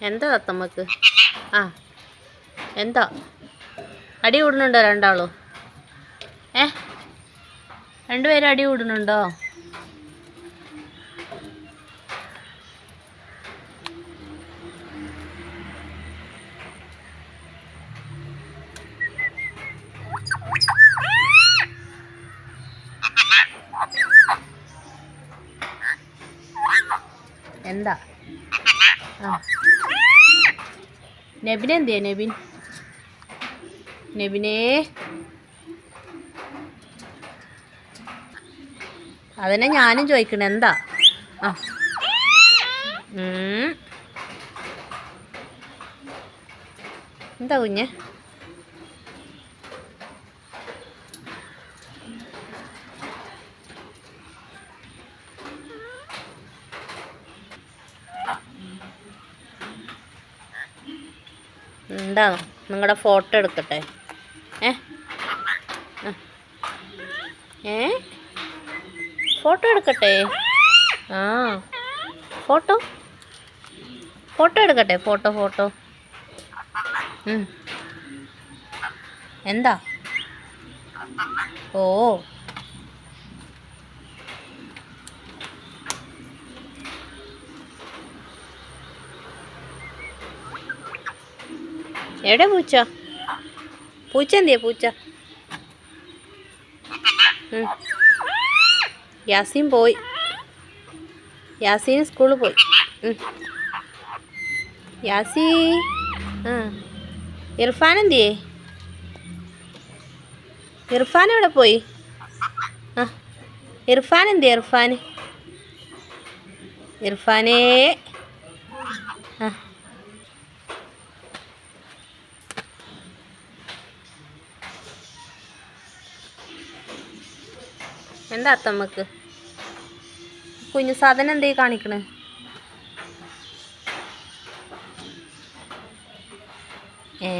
എന്താ തത്തമ്മക്ക്? ആ എന്താ? അടി കൂടുന്നുണ്ടോ രണ്ടാളോ? ഏ? രണ്ടുപേരും അടി കൂടുന്നുണ്ടോ? എന്താ? ആ. നബിൻ എന്തിയാ നബിൻ നബിനേ അതന്നെ ഞാനും ചോദിക്കണേ എന്താ? ആ. എന്താ കുഞ്ഞ്? എന്താ നിങ്ങളുടെ ഫോട്ടോ എടുക്കട്ടെ. ഏ? ഏ? ഫോട്ടോ എടുക്കട്ടെ? ആ. ഫോട്ടോ? ഫോട്ടോ എടുക്കട്ടെ ഫോട്ടോ ഫോട്ടോ. എന്താ? ഓ. എവിടെ പൂച്ച? പൂച്ച? എന്തിയാ പൂച്ച. യാസീൻ പോയി. യാസീൻ സ്കൂളിൽ പോയി. യാസി ആ. ഇർഫാൻ എന്തിയേ? ഇർഫാൻ എവിടെ പോയി? ആ. ഇർഫാൻ എന്തിയാ ഇർഫാൻ? ഇർഫാനേ. ആ. എന്താ അത്തമ്മക്ക് കുഞ്ഞു സാധനം എന്തേ കാണിക്കണേ? ഏ?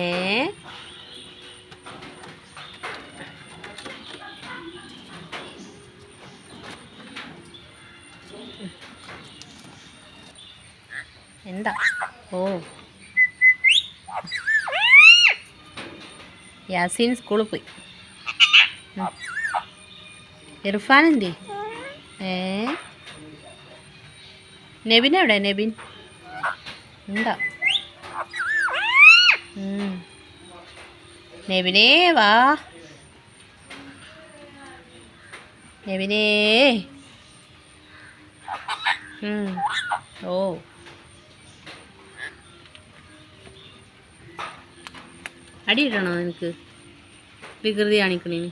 എന്താ? ഓ. യാസീൻ സ്കൂളിൽ പോയി. ഇർഫാൻ എന്തി ഏ? നെബിൻ എവിടെ? നെബിൻ. എന്താ നെബിനേ വാ. നെബിനേ. ഓ. അടിയിടണോ നിനക്ക്? വികൃതി കാണിക്കണേന്